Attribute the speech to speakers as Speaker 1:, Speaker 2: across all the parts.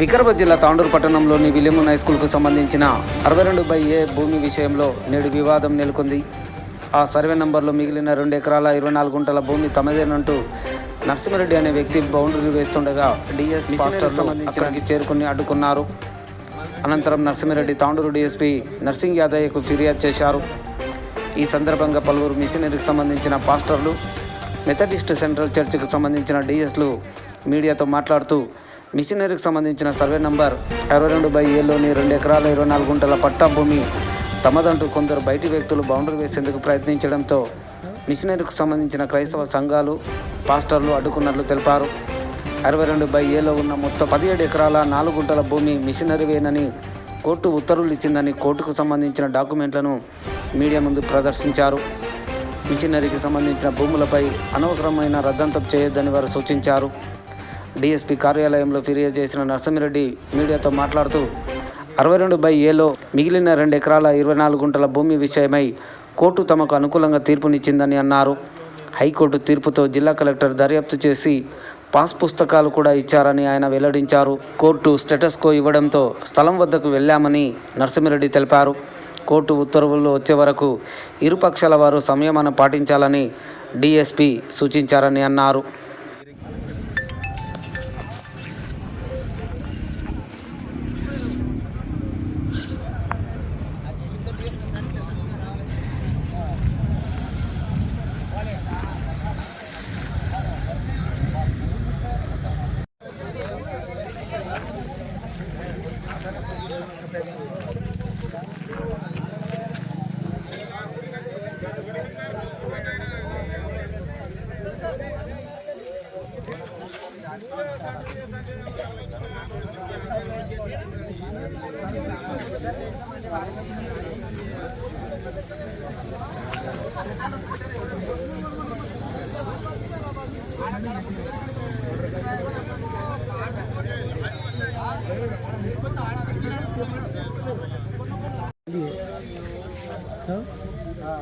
Speaker 1: వికారాబాద్ జిల్లా తాండూరు పట్టణంలోని విలియమున్ హై స్కూల్కు సంబంధించిన అరవై రెండు బై ఏ భూమి విషయంలో నేడు వివాదం నెలకొంది. ఆ సర్వే నంబర్లో మిగిలిన రెండు ఎకరాల ఇరవై నాలుగు గుంటల భూమి తమదేనంటూ నరసింహారెడ్డి అనే వ్యక్తి బౌండరీ వేస్తుండగా డిఎస్ అక్కడికి చేరుకుని అడ్డుకున్నారు. అనంతరం నరసింహారెడ్డి తాండూరు డిఎస్పీ నర్సింగ్ యాదయ్యకు ఫిర్యాదు చేశారు. ఈ సందర్భంగా పలువురు మిషనరీకి సంబంధించిన పాస్టర్లు మెథడిస్ట్ సెంట్రల్ చర్చికి సంబంధించిన డిఎస్లు మీడియాతో మాట్లాడుతూ మిషనరీకి సంబంధించిన సర్వే నంబర్ అరవై రెండు బై ఏలోని రెండు ఎకరాల ఇరవై నాలుగు గుంటల పట్టా భూమి తమదంటూ కొందరు బయటి వ్యక్తులు బౌండరీ వేసేందుకు ప్రయత్నించడంతో మిషనరీకి సంబంధించిన క్రైస్తవ సంఘాలు పాస్టర్లు అడ్డుకున్నట్లు తెలిపారు. అరవై రెండు బై ఏలో ఉన్న మొత్తం పదిహేడు ఎకరాల నాలుగు గుంటల భూమి మిషనరీవేనని కోర్టు ఉత్తర్వులు ఇచ్చిందని కోర్టుకు సంబంధించిన డాక్యుమెంట్లను మీడియా ముందు ప్రదర్శించారు. మిషనరీకి సంబంధించిన భూములపై అనవసరమైన రద్దంతం చేయొద్దని వారు సూచించారు. డిఎస్పీ కార్యాలయంలో ఫిర్యాదు చేసిన నరసింహారెడ్డి మీడియాతో మాట్లాడుతూ అరవై రెండు బై ఏలో మిగిలిన రెండు ఎకరాల ఇరవై నాలుగు గుంటల భూమి విషయమై కోర్టు తమకు అనుకూలంగా తీర్పునిచ్చిందని అన్నారు. హైకోర్టు తీర్పుతో జిల్లా కలెక్టర్ దర్యాప్తు చేసి పాస్ పుస్తకాలు కూడా ఇచ్చారని ఆయన వెల్లడించారు. కోర్టు స్టేటస్కో ఇవ్వడంతో స్థలం వద్దకు వెళ్ళామని నరసింహారెడ్డి తెలిపారు. కోర్టు ఉత్తర్వులు వచ్చే వరకు ఇరుపక్షాల వారు సంయమనం పాటించాలని డిఎస్పి సూచించారని అన్నారు.
Speaker 2: দিয়ে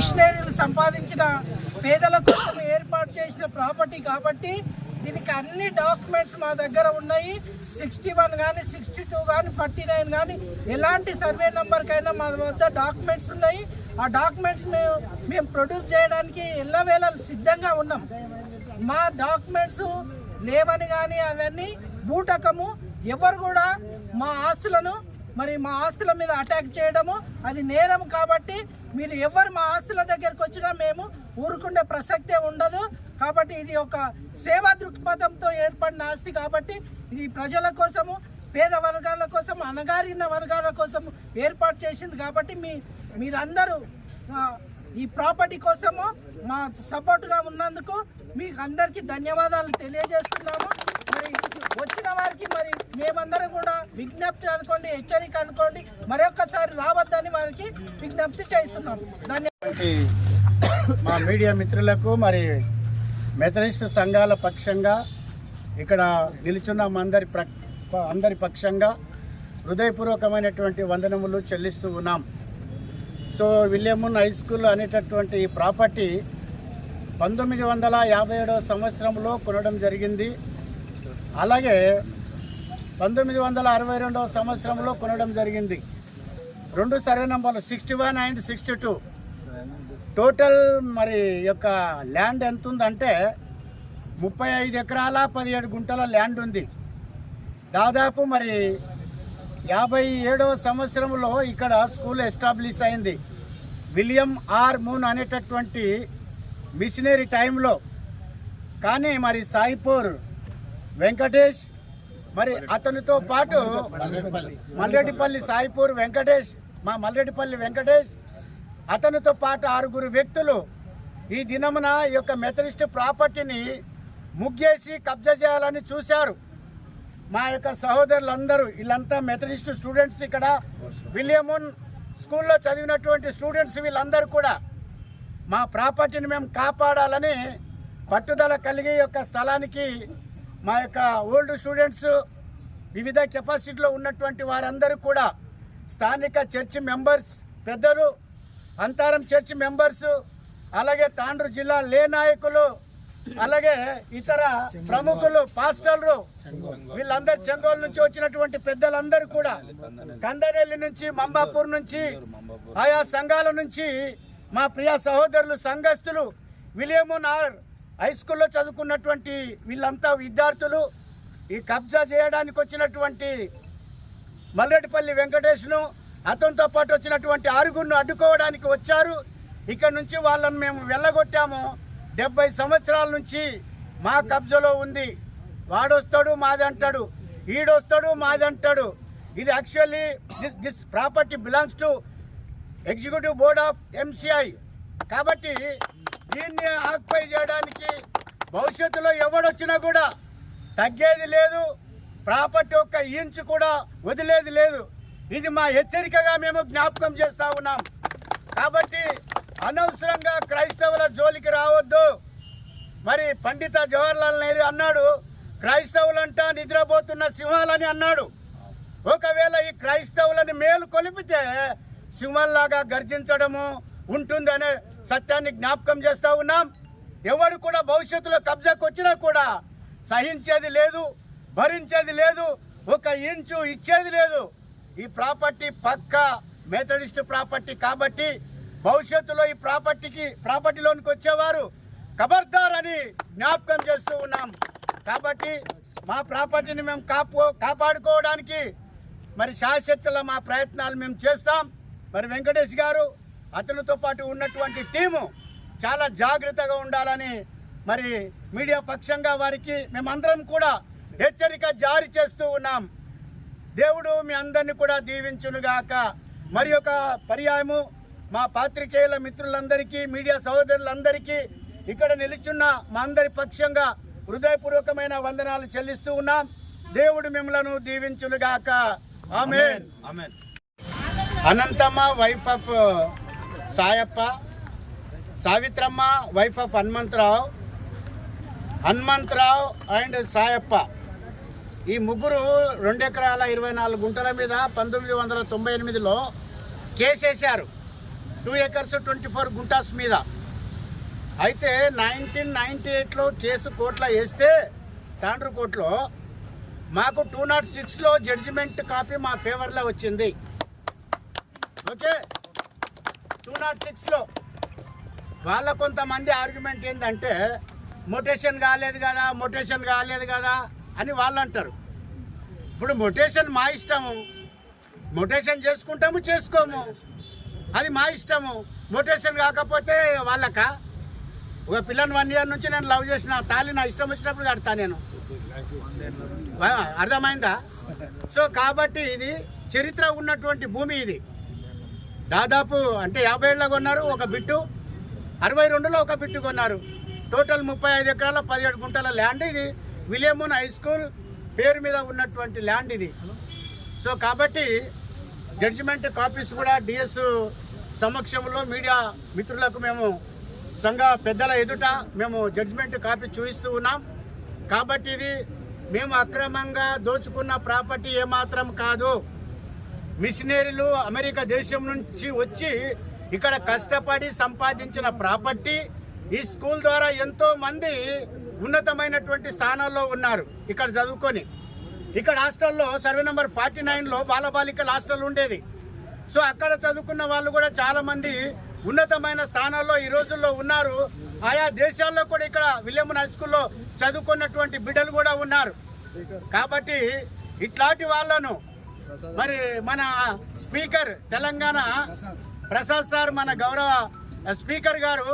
Speaker 2: మిషనరీలు సంపాదించిన పేదల కోసం ఏర్పాటు చేసిన ప్రాపర్టీ కాబట్టి దీనికి అన్ని డాక్యుమెంట్స్ మా దగ్గర ఉన్నాయి. సిక్స్టీ వన్ కానీ సిక్స్టీ టూ కానీ ఫార్టీ నైన్ కానీ ఎలాంటి సర్వే నెంబర్కైనా మా వద్ద డాక్యుమెంట్స్ ఉన్నాయి. ఆ డాక్యుమెంట్స్ మేము మేము ప్రొడ్యూస్ చేయడానికి ఎల్లవేళ సిద్ధంగా ఉన్నాం. మా డాక్యుమెంట్స్ లేవని కానీ అవన్నీ బూటకము. ఎవరు కూడా మా ఆస్తులను మరి మా ఆస్తుల మీద అటాక్ చేయడము అది నేరం కాబట్టి మీరు ఎవరు మా ఆస్తుల దగ్గరకు వచ్చినా మేము ఊరుకుండే ప్రసక్తే ఉండదు. కాబట్టి ఇది ఒక సేవా దృక్పథంతో ఏర్పడిన ఆస్తి కాబట్టి ఇది ప్రజల కోసము పేద వర్గాల కోసం అణగారిన వర్గాల కోసం ఏర్పాటు చేసింది కాబట్టి మీ మీరందరూ ఈ ప్రాపర్టీ కోసము మా సపోర్ట్గా ఉన్నందుకు మీకు అందరికీ ధన్యవాదాలు తెలియజేస్తున్నాము వచ్చిన వారికి మరి మేమందరం కూడా విజ్ఞప్తి అనుకోండి హెచ్చరిక అనుకోండి మరొకసారి రావద్దని వారికి విజ్ఞప్తి చేస్తున్నాం. ధన్యవాదాలు
Speaker 3: మా మీడియా మిత్రులకు మరి మెథడిస్ట్ సంఘాల పక్షంగా ఇక్కడ నిలుచున్న అందరి ప్ర అందరి పక్షంగా హృదయపూర్వకమైనటువంటి వందనములు చెల్లిస్తూ ఉన్నాం. సో విలియమున్ హై స్కూల్ అనేటటువంటి ఈ ప్రాపర్టీ పంతొమ్మిది వందల యాభై ఏడవ సంవత్సరంలో కొనడం జరిగింది. అలాగే పంతొమ్మిది వందల అరవై రెండవ సంవత్సరంలో కొనడం జరిగింది. రెండు సర్వే నంబర్లు sixty one and sixty two. Total మరి యొక్క ల్యాండ్ ఎంత ఉందంటే ముప్పై ఐదు ఎకరాల పదిహేడు గుంటల ల్యాండ్ ఉంది. దాదాపు మరి యాభై ఏడవ సంవత్సరంలో ఇక్కడ స్కూల్ ఎస్టాబ్లిష్ అయింది. విలియం ఆర్ మూన్ అనేటటువంటి మిషనరీ టైంలో. కానీ మరి సాయిపూర్ వెంకటేష్ మరి అతనితో పాటు మల్లెడ్డిపల్లి సాయిపూర్ వెంకటేష్ మా మల్లెడ్డిపల్లి వెంకటేష్ అతనితో పాటు ఆరుగురు వ్యక్తులు ఈ దినమున ఈ యొక్క మెథడిస్ట్ ప్రాపర్టీని ముగ్గేసి కబ్జా చేయాలని చూశారు. మా యొక్క సహోదరులందరూ వీళ్ళంతా మెథడిస్ట్ స్టూడెంట్స్ ఇక్కడ. విలియమున్ స్కూల్లో చదివినటువంటి స్టూడెంట్స్ వీళ్ళందరూ కూడా మా ప్రాపర్టీని మేము కాపాడాలని పట్టుదల కలిగి యొక్క స్థలానికి మా యొక్క ఓల్డ్ స్టూడెంట్స్ వివిధ కెపాసిటీలో ఉన్నటువంటి వారందరూ కూడా స్థానిక చర్చ్ మెంబర్స్ పెద్దలు అంతారం చర్చ్ మెంబర్స్ అలాగే తాండ్రు జిల్లా లే నాయకులు అలాగే ఇతర ప్రముఖులు పాస్టర్లు వీళ్ళందరూ చెంగోలు నుంచి వచ్చినటువంటి పెద్దలందరూ కూడా కందరెల్లి నుంచి మంబాపూర్ నుంచి ఆయా సంఘాల నుంచి మా ప్రియ సహోదరులు సంఘస్థులు విలియమునార్ హై స్కూల్లో చదువుకున్నటువంటి వీళ్ళంతా విద్యార్థులు ఈ కబ్జా చేయడానికి వచ్చినటువంటి మల్లెడిపల్లి వెంకటేష్ను అతనితో పాటు వచ్చినటువంటి ఆరుగురును అడ్డుకోవడానికి వచ్చారు. ఇక్కడ నుంచి వాళ్ళని మేము వెళ్ళగొట్టాము. డెబ్బై సంవత్సరాల నుంచి మా కబ్జాలో ఉంది. వాడొస్తాడు మాది అంటాడు. ఈడొస్తాడు మాది అంటాడు. ఇది actually this this property belongs to executive board of MCI కాబట్టి దీన్ని ఆక్యుపై చేయడానికి భవిష్యత్తులో ఎవడొచ్చినా కూడా తగ్గేది లేదు ప్రాపర్టీ ఒక్క ఇంచు కూడా వదిలేది లేదు. ఇది మా హెచ్చరికగా మేము జ్ఞాపకం చేస్తా ఉన్నాం. కాబట్టి అనవసరంగా క్రైస్తవుల జోలికి రావద్దు. మరి పండిత జవహర్లాల్ నెహ్రూ అన్నాడు క్రైస్తవులంటా నిద్రపోతున్న సింహాలని అన్నాడు. ఒకవేళ ఈ క్రైస్తవులని మేలు కొలిపితే సింహంలాగా గర్జించడము ఉంటుందనే సత్యాన్ని జ్ఞాపకం చేస్తూ ఉన్నాం. ఎవడు కూడా భవిష్యత్తులో కబ్జాకు వచ్చినా కూడా సహించేది లేదు భరించేది లేదు ఒక ఇంచు ఇచ్చేది లేదు. ఈ ప్రాపర్టీ పక్క మెథడిస్ట్ ప్రాపర్టీ కాబట్టి భవిష్యత్తులో ఈ ప్రాపర్టీకి ప్రాపర్టీలోనికి వచ్చేవారు ఖబర్దార్ అని జ్ఞాపకం చేస్తూ ఉన్నాం. కాబట్టి మా ప్రాపర్టీని మేము కాపు కాపాడుకోవడానికి మరి శాశ్వతల మా ప్రయత్నాలు మేము చేస్తాం. మరి వెంకటేష్ గారు అతనితో పాటు ఉన్నటువంటి టీము చాలా జాగ్రత్తగా ఉండాలని మరి మీడియా పక్షంగా వారికి మేమందరం కూడా హెచ్చరిక జారీ చేస్తూ ఉన్నాం. దేవుడు మీ అందరిని కూడా దీవించునుగాక. మరి ఒక పర్యాయము మా పాత్రికేయుల మిత్రులందరికీ మీడియా సహోదరులందరికీ ఇక్కడ నిలుచున్న మా అందరి పక్షంగా హృదయపూర్వకమైన వందనాలు చెల్లిస్తూ ఉన్నాం. దేవుడు మిమ్మలను దీవించునుగాక. Amen. Anantamma wife of Sayappa Savitramma wife of Hanumantharao. Hanumantharao and Sayappa. ఈ ముగ్గురు రెండు ఎకరాల ఇరవై నాలుగు గుంటల మీద పంతొమ్మిది వందల తొంభై ఎనిమిదిలో కేసేశారు. Two acres twenty four guntas మీద. అయితే నైన్టీన్ నైన్టీ ఎయిట్లో కేసు కోర్టులో వేస్తే తాండ్రు కోర్టులో మాకు టూ నాట్ సిక్స్లో జడ్జిమెంట్ కాపీ మా ఫేవర్లో వచ్చింది. ఓకే టూ నాట్ సిక్స్లో వాళ్ళ కొంతమంది ఆర్గ్యుమెంట్ ఏంటంటే మొటేషన్ కాలేదు కదా మొటేషన్ కాలేదు కదా అని వాళ్ళు అంటారు ఇప్పుడు మొటేషన్ మా ఇష్టము. మొటేషన్ చేసుకుంటాము చేసుకోము. అది మా ఇష్టము. మొటేషన్ కాకపోతే వాళ్ళక? ఒక పిల్లని వన్ ఇయర్ నుంచి నేను లవ్ చేసిన తాళి నా ఇష్టం వచ్చినప్పుడు కడతా నేను. అర్థమైందా? సో కాబట్టి ఇది చరిత్ర ఉన్నటువంటి భూమి ఇది. దాదాపు అంటే యాభై ఏళ్ళ కొన్నారు ఒక బిట్టు. అరవై రెండులో ఒక బిట్టు కొన్నారు. టోటల్ ముప్పై ఐదు ఎకరాల పదిహేడు గుంటల ల్యాండ్ ఇది. విలియమున్ హై స్కూల్ పేరు మీద ఉన్నటువంటి ల్యాండ్ ఇది. సో కాబట్టి జడ్జిమెంట్ కాపీస్ కూడా డిఎస్ సమక్షంలో మీడియా మిత్రులకు మేము సంఘ పెద్దల ఎదుట మేము జడ్జిమెంట్ కాపీ చూపిస్తూ ఉన్నాం. కాబట్టి ఇది మేము అక్రమంగా దోచుకున్న ప్రాపర్టీ ఏమాత్రం కాదు. మిషనరీలు అమెరికా దేశం నుంచి వచ్చి ఇక్కడ కష్టపడి సంపాదించిన ప్రాపర్టీ ఈ స్కూల్ ద్వారా ఎంతో మంది ఉన్నతమైనటువంటి స్థానాల్లో ఉన్నారు ఇక్కడ చదువుకొని. ఇక్కడ హాస్టల్లో సర్వే నెంబర్ ఫార్టీ నైన్లో బాలబాలికల హాస్టల్ ఉండేది. సో అక్కడ చదువుకున్న వాళ్ళు కూడా చాలామంది ఉన్నతమైన స్థానాల్లో ఈ రోజుల్లో ఉన్నారు. ఆయా దేశాల్లో కూడా ఇక్కడ విలియమన్ హై స్కూల్లో చదువుకున్నటువంటి బిడ్డలు కూడా ఉన్నారు. కాబట్టి ఇట్లాంటి వాళ్ళను మరి మన స్పీకర్ తెలంగాణ ప్రసాద్ సార్ మన గౌరవ స్పీకర్ గారు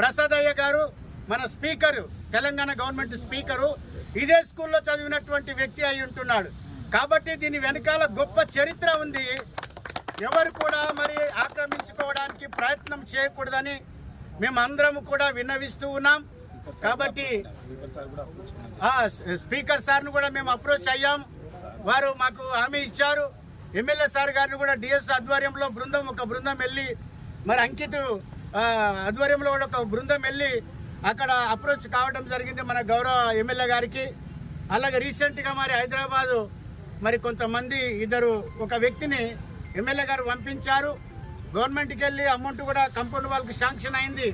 Speaker 3: ప్రసాద్ అయ్య గారు మన స్పీకర్ తెలంగాణ గవర్నమెంట్ స్పీకరు ఇదే స్కూల్లో చదివినటువంటి వ్యక్తి అయి ఉంటున్నాడు. కాబట్టి దీని వెనకాల గొప్ప చరిత్ర ఉంది. ఎవరు కూడా మరి ఆక్రమించుకోవడానికి ప్రయత్నం చేయకూడదని మేమందరం కూడా విన్నవిస్తూ ఉన్నాం. కాబట్టి స్పీకర్ సార్ను కూడా మేము అప్రోచ్ అయ్యాం. వారు మాకు హామీ ఇచ్చారు. ఎమ్మెల్యే సార్ గారిని కూడా డిఎస్ ఆధ్వర్యంలో బృందం ఒక బృందం వెళ్ళి మరి అంకిత్ ఆధ్వర్యంలో కూడా ఒక బృందం వెళ్ళి అక్కడ అప్రోచ్ కావడం జరిగింది మన గౌరవ ఎమ్మెల్యే గారికి. అలాగే రీసెంట్గా మరి హైదరాబాదు మరి కొంతమంది ఇద్దరు ఒక వ్యక్తిని ఎమ్మెల్యే గారు పంపించారు. గవర్నమెంట్కి వెళ్ళి అమౌంట్ కూడా కంపౌండ్ వాళ్ళకి శాంక్షన్ అయింది.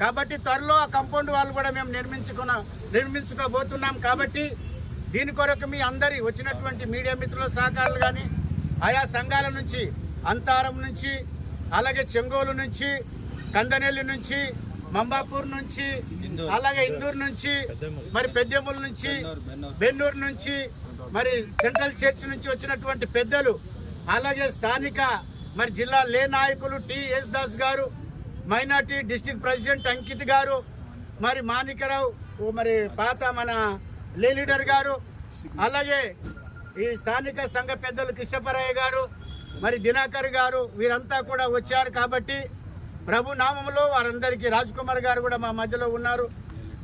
Speaker 3: కాబట్టి త్వరలో ఆ కంపౌండ్ వాళ్ళు కూడా మేము నిర్మించుకున్న నిర్మించుకోబోతున్నాం కాబట్టి దీని కొరకు మీ అందరి వచ్చినటువంటి మీడియా మిత్రుల సహకారాలు కానీ ఆయా సంఘాల నుంచి అంతారం నుంచి అలాగే చెంగోలు నుంచి కందనెల్లి నుంచి మంబాపూర్ నుంచి అలాగే ఇందూరు నుంచి మరి పెద్దెముల నుంచి బెన్నూరు నుంచి మరి సెంట్రల్ చర్చ్ నుంచి వచ్చినటువంటి పెద్దలు అలాగే స్థానిక మరి జిల్లా లే నాయకులు టి ఎస్ దాస్ గారు మైనార్టీ డిస్టిక్ ప్రెసిడెంట్ అంకిత్ గారు మరి మాణికరావు మరి పాత మన లీడర్ గారు అలాగే ఈ స్థానిక సంఘ పెద్దలు కృష్ణపరయ్య గారు మరి దినాకర్ గారు వీరంతా కూడా వచ్చారు కాబట్టి ప్రభు నామంలో వారందరికీ రాజ్ కుమార్ గారు కూడా మా మధ్యలో ఉన్నారు.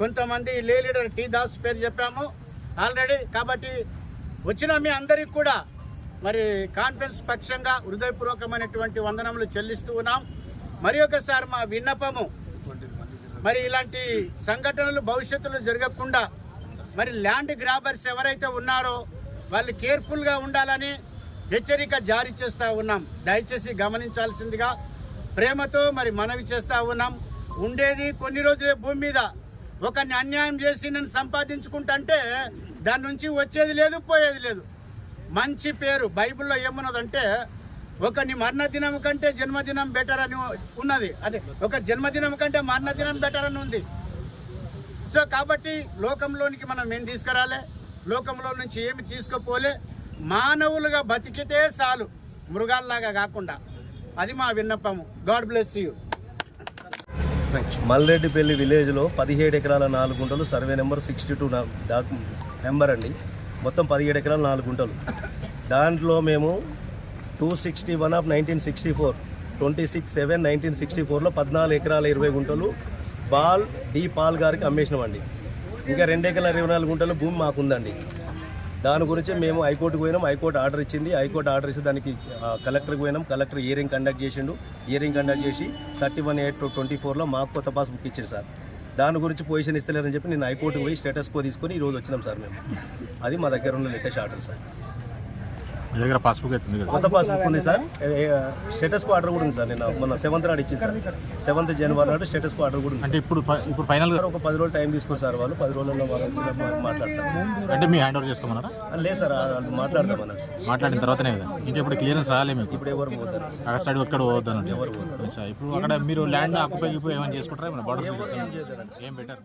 Speaker 3: కొంతమంది లే లీడర్ టీ దాస్ పేరు చెప్పాము. ఆల్రెడీ కాబట్టి వచ్చిన మీ అందరికి కూడా మరి కాన్ఫరెన్స్ పక్షంగా హృదయపూర్వకమైనటువంటి వందనములు చెల్లిస్తూ ఉన్నాం. మరి ఒకసారి మా విన్నపము మరి ఇలాంటి సంఘటనలు భవిష్యత్తులో జరగకుండా మరి ల్యాండ్ గ్రాబర్స్ ఎవరైతే ఉన్నారో వాళ్ళు కేర్ఫుల్గా ఉండాలని హెచ్చరిక జారీ చేస్తూ ఉన్నాం. దయచేసి గమనించాల్సిందిగా ప్రేమతో మరి మనవి చేస్తూ ఉన్నాం. ఉండేది కొన్ని రోజులే భూమి మీద. ఒకరిని అన్యాయం చేసి నన్ను సంపాదించుకుంటుంటే దాని నుంచి వచ్చేది లేదు పోయేది లేదు. మంచి పేరు బైబిల్లో ఏమున్నదంటే ఒకని మరణదినం కంటే జన్మదినం బెటర్ అని ఉన్నది. అదే ఒక జన్మదినం కంటే మరణదినం బెటర్ అని ఉంది. సో కాబట్టి లోకంలోనికి మనం ఏం తీసుకురాలే? లోకంలో నుంచి ఏమి తీసుకుపోలే? మానవులుగా బతికితే చాలు మృగాల్లాగా కాకుండా. అది మా విన్నపము. God bless you.
Speaker 4: మల్రెడ్డిపల్లి విలేజ్లో పదిహేడు ఎకరాల నాలుగు గుంటలు. Survey number sixty two number అండి. మొత్తం పదిహేడు ఎకరాల నాలుగు గుంటలు. దాంట్లో మేము two sixty one of nineteen sixty four twenty six seven nineteen sixty ఫోర్లో పద్నాలుగు ఎకరాల ఇరవై గుంటలు. బాల్ డి పాల్ గారికి అమ్మేసినామండి. ఇంకా రెండు ఎకరాల ఇరవై నాలుగు గుంటల భూమి మాకుందండి. దాని గురించి మేము హైకోర్టుకు పోయినాం హైకోర్టు ఆర్డర్ ఇచ్చింది. హైకోర్టు ఆర్డర్ ఇస్తే దానికి కలెక్టర్కి పోయినాం. కలెక్టర్ హియరింగ్ కండక్ట్ చేసిండు. హియరింగ్ కండక్ట్ చేసి థర్టీ వన్ ఎయిట్ ట్వంటీ ఫోర్లో మాకు కొత్త పాస్ బుక్ ఇచ్చింది సార్. దాని గురించి పొజిషన్ ఇస్తలేరని చెప్పి నేను హైకోర్టుకు పోయి స్టేటస్ కో తీసుకొని ఈరోజు వచ్చినాం సార్ మేము. అది మా దగ్గర ఉన్న లేటెస్ట్ ఆర్డర్ సార్.
Speaker 5: మీ దగ్గర పాస్బుక్ అవుతుంది కదా?
Speaker 4: కొత్త పాస్ బుక్ ఉంది సార్. స్టేటస్ కో ఆర్డర్ కూడా ఉంది సార్. నేను మొన్న సెవెంత్ నాడు ఇచ్చింది సార్. సెవెంత్ జనవరి నాడు స్టేటస్ కో ఆర్డర్ కూడా ఉంది
Speaker 5: అంటే ఇప్పుడు ఇప్పుడు ఫైనల్
Speaker 4: ఒక పది రోజులు టైం తీసుకుని సార్ వాళ్ళు. పది రోజుల్లో వాళ్ళు వచ్చినప్పుడు మాట్లాడతారు.
Speaker 5: అంటే మీ హ్యాండ్ ఓవర్ చేసుకోమన్నారా?
Speaker 4: లేదు సార్ మాట్లాడదాం అన్నారు
Speaker 5: మాట్లాడిన తర్వాతనే కదా. ఇంకా ఇప్పుడు క్లియరెన్స్ రాలే మీకు.
Speaker 4: ఇప్పుడు ఎవరు పోతారు
Speaker 5: అక్కడ సైడ్ ఎక్కడ పోవద్దని ఇప్పుడు అక్కడ మీరు ల్యాండ్ ఆక్యుపై ఏమైనా చేసుకుంటారా? ఏమైనా బార్డర్ ఏం బెటర్